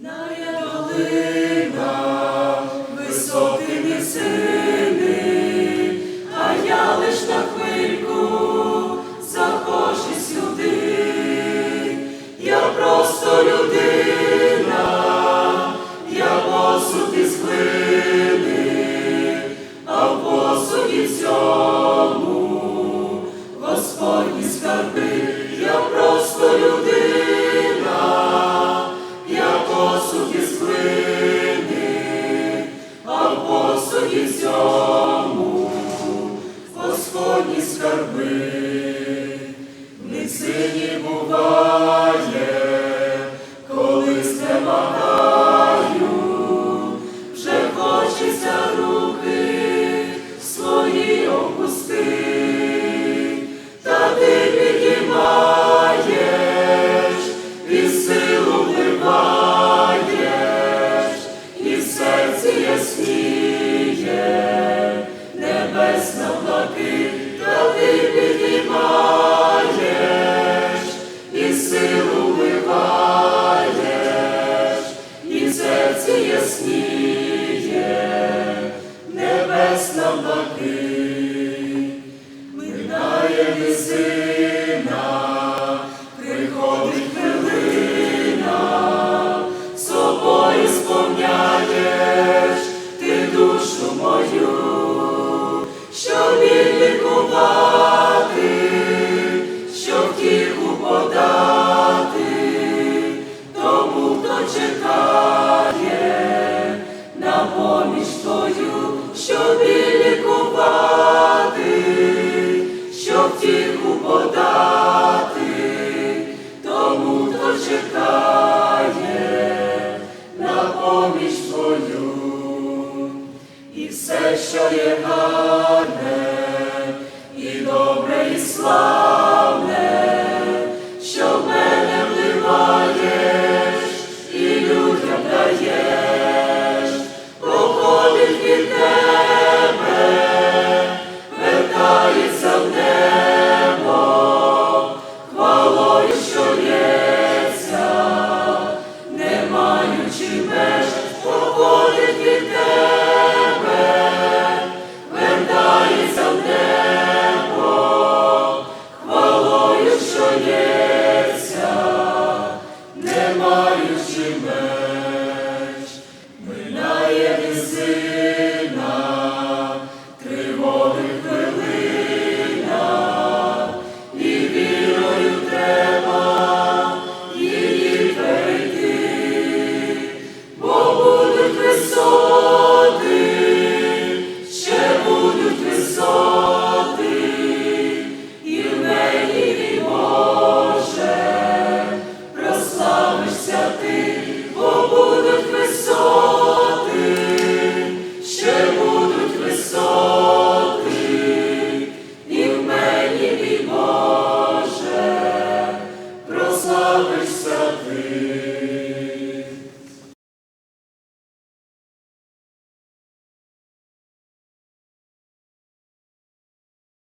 Знає, коли. всьому, Господні скарби. Воскресні. що є гарне, і добре, і славне, що в мене вливаєш, і людям даєш, проходить від тебе, вертається в небо, хвалою, що єся, не маючи меж, проходить від тебе. тримаючи мене.